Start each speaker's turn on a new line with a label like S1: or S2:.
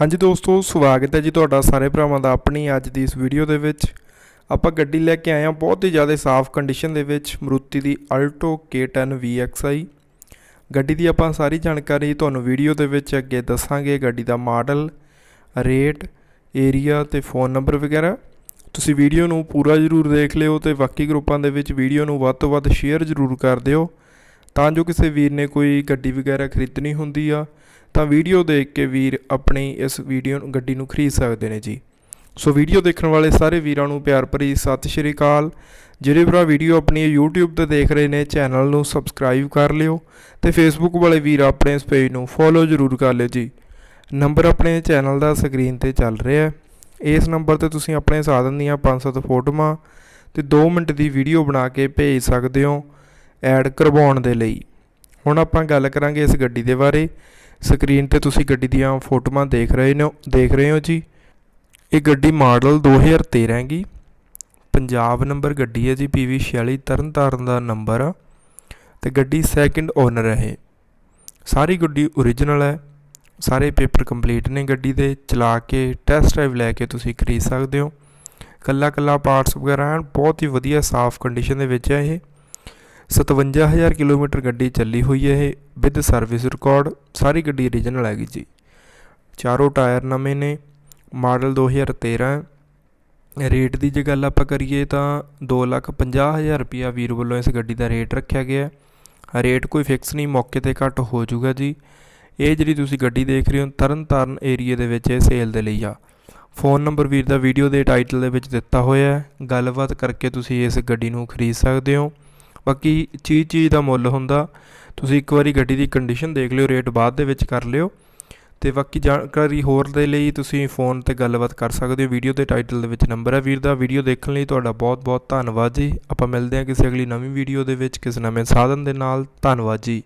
S1: ਹਾਂਜੀ ਦੋਸਤੋ, ਸਵਾਗਤ ਹੈ ਜੀ ਤੁਹਾਡਾ ਸਾਰੇ ਭਰਾਵਾਂ ਦਾ ਆਪਣੀ ਅੱਜ ਦੀ ਇਸ ਵੀਡੀਓ ਦੇ ਵਿੱਚ। ਆਪਾਂ ਗੱਡੀ ਲੈ ਕੇ ਆਏ ਹਾਂ ਬਹੁਤ ਹੀ ਜ਼ਿਆਦਾ ਸਾਫ਼ ਕੰਡੀਸ਼ਨ ਦੇ ਵਿੱਚ, ਮਰੂਤੀ ਦੀ ਅਲਟੋ K10 VXI ਗੱਡੀ ਦੀ ਆਪਾਂ ਸਾਰੀ ਜਾਣਕਾਰੀ ਤੁਹਾਨੂੰ ਵੀਡੀਓ ਦੇ ਵਿੱਚ ਅੱਗੇ ਦੱਸਾਂਗੇ, ਗੱਡੀ ਦਾ ਮਾਡਲ, ਰੇਟ ਏਰੀਆ ਤੇ ਫੋਨ ਨੰਬਰ ਵਗੈਰਾ। ਤੁਸੀਂ ਵੀਡੀਓ ਨੂੰ ਪੂਰਾ ਜ਼ਰੂਰ ਦੇਖ ਲਿਓ ਤੇ ਬਾਕੀ ਗਰੁੱਪਾਂ ਦੇ ਵਿੱਚ ਵੀਡੀਓ ਨੂੰ ਵੱਧ ਤੋਂ ਵੱਧ ਸ਼ੇਅਰ ਜ਼ਰੂਰ ਕਰ ਦਿਓ। ਤਾਂ ਜੋ ਕਿਸੇ ਵੀਰ ਨੇ ਕੋਈ ਗੱਡੀ ਵਗੈਰਾ ਖਰੀਦਣੀ ਹੁੰਦੀ ਆ ਤਾਂ ਵੀਡੀਓ ਦੇਖ ਕੇ ਵੀਰ ਆਪਣੀ ਇਸ ਵੀਡੀਓ ਨੂੰ, ਗੱਡੀ ਨੂੰ ਖਰੀਦ ਸਕਦੇ ਨੇ ਜੀ। ਸੋ ਵੀਡੀਓ ਦੇਖਣ ਵਾਲੇ ਸਾਰੇ ਵੀਰਾਂ ਨੂੰ ਪਿਆਰ ਭਰੀ ਸਤਿ ਸ਼੍ਰੀ ਅਕਾਲ। ਜਿਹੜੇ ਭਰਾ ਵੀਡੀਓ ਆਪਣੀ YouTube ਤੇ ਦੇਖ ਰਹੇ ਨੇ, ਚੈਨਲ ਨੂੰ ਸਬਸਕ੍ਰਾਈਬ ਕਰ ਲਿਓ ਤੇ Facebook ਵਾਲੇ ਵੀਰ ਆਪਣੇ ਇਸ ਪੇਜ ਨੂੰ ਫੋਲੋ ਜ਼ਰੂਰ ਕਰ ਲਿਓ ਜੀ। ਨੰਬਰ ਆਪਣੇ ਚੈਨਲ ਦਾ ਸਕਰੀਨ ਤੇ ਚੱਲ ਰਿਹਾ ਹੈ। ਇਸ ਨੰਬਰ ਤੇ ਤੁਸੀਂ ਆਪਣੇ ਸਾਧਨ ਦੀਆਂ 5-7 ਫੋਟੋਆਂ ਤੇ 2 ਮਿੰਟ ਦੀ ਵੀਡੀਓ ਬਣਾ ਕੇ ਭੇਜ ਸਕਦੇ ਹੋ ਐਡ ਕਰਵਾਉਣ ਦੇ ਲਈ। ਹੁਣ ਆਪਾਂ ਗੱਲ ਕਰਾਂਗੇ ਇਸ ਗੱਡੀ ਦੇ ਬਾਰੇ। ਸਕਰੀਨ ਤੇ ਤੁਸੀਂ ਗੱਡੀ ਦੀਆਂ ਫੋਟੋਆਂ ਦੇਖ ਰਹੇ ਨੇ, ਦੇਖ ਰਹੇ ਹੋ ਜੀ। ਇਹ ਗੱਡੀ ਮਾਡਲ 2013 ਹੈਗੀ। ਪੰਜਾਬ ਨੰਬਰ ਗੱਡੀ ਹੈ ਜੀ PV 46 ਤਰਨਤਾਰਨ ਦਾ ਨੰਬਰ ਆ। ਤੇ ਗੱਡੀ ਸੈਕਿੰਡ ਓਨਰ ਹੈ ਇਹ। ਸਾਰੀ ਗੱਡੀ ਓਰੀਜਨਲ ਹੈ। ਸਾਰੇ ਪੇਪਰ ਕੰਪਲੀਟ ਨੇ ਗੱਡੀ ਦੇ। ਚਲਾ ਕੇ ਟੈਸਟ ਡਰਾਈਵ ਲੈ ਕੇ ਤੁਸੀਂ ਖਰੀਦ ਸਕਦੇ ਹੋ। ਕੱਲਾ ਕੱਲਾ ਪਾਰਟਸ ਵਗੈਰਾ ਐਨ ਬਹੁਤ ਹੀ ਵਧੀਆ ਸਾਫ਼ ਕੰਡੀਸ਼ਨ ਦੇ ਵਿੱਚ ਹੈ ਇਹ। 57000 ਕਿਲੋਮੀਟਰ ਗੱਡੀ ਚੱਲੀ ਹੋਈ ਹੈ ਇਹ ਵਿਦ ਸਰਵਿਸ ਰਿਕਾਰਡ ਸਾਰੀ ਗੱਡੀ ਓਰੀਜਨਲ ਹੈਗੀ ਜੀ। ਚਾਰੋਂ ਟਾਇਰ ਨਵੇਂ ਨੇ, ਮਾਡਲ 2013 ਹੈ ਰੇਟ ਦੀ ਜੇ ਗੱਲ ਆਪਾਂ ਕਰੀਏ ਤਾਂ 250000 ਰੁਪਿਆ ਵੀਰ ਵੱਲੋਂ ਇਸ ਗੱਡੀ ਦਾ ਰੇਟ ਰੱਖਿਆ ਗਿਆ ਹੈ। ਰੇਟ ਕੋਈ ਫਿਕਸ ਨਹੀਂ, ਮੌਕੇ ਤੇ ਘੱਟ ਹੋ ਜਾਊਗਾ ਜੀ। ਇਹ ਜਿਹੜੀ ਤੁਸੀਂ ਗੱਡੀ ਦੇਖ ਰਹੇ ਹੋ ਤਰਨ ਤਾਰਨ ਏਰੀਆ ਦੇ ਵਿੱਚ ਇਹ ਸੇਲ ਦੇ ਲਈ ਆ। ਫੋਨ ਨੰਬਰ ਵੀਰ ਦਾ ਵੀਡੀਓ ਦੇ ਟਾਈਟਲ ਦੇ ਵਿੱਚ ਦਿੱਤਾ ਹੋਇਆ ਹੈ। ਗੱਲਬਾਤ ਕਰਕੇ ਤੁਸੀਂ ਇਸ ਗੱਡੀ ਨੂੰ ਖਰੀਦ ਸਕਦੇ ਹੋ। ਬਾਕੀ ਚੀਜ਼ ਚੀਜ਼ ਦਾ ਮੁੱਲ ਹੁੰਦਾ। ਤੁਸੀਂ ਇੱਕ ਵਾਰੀ ਗੱਡੀ ਦੀ ਕੰਡੀਸ਼ਨ ਦੇਖ ਲਿਓ ਰੇਟ ਬਾਅਦ ਦੇ ਵਿੱਚ ਕਰ ਲਿਓ। ਤੇ ਬਾਕੀ ਜਾਣਕਾਰੀ ਹੋਰ ਦੇ ਲਈ ਤੁਸੀਂ ਫੋਨ ਤੇ ਗੱਲਬਾਤ ਕਰ ਸਕਦੇ ਹੋ। ਵੀਡੀਓ ਦੇ ਟਾਈਟਲ ਦੇ ਵਿੱਚ ਨੰਬਰ ਹੈ ਵੀਰ ਦਾ। ਵੀਡੀਓ ਦੇਖਣ ਲਈ ਤੁਹਾਡਾ ਬਹੁਤ ਬਹੁਤ ਧੰਨਵਾਦ ਜੀ। ਆਪਾਂ ਮਿਲਦੇ ਹਾਂ ਕਿਸੇ ਅਗਲੀ ਨਵੀਂ ਵੀਡੀਓ ਦੇ ਵਿੱਚ ਕਿਸੇ ਨਵੇਂ ਸਾਧਨ ਦੇ ਨਾਲ। ਧੰਨਵਾਦ ਜੀ।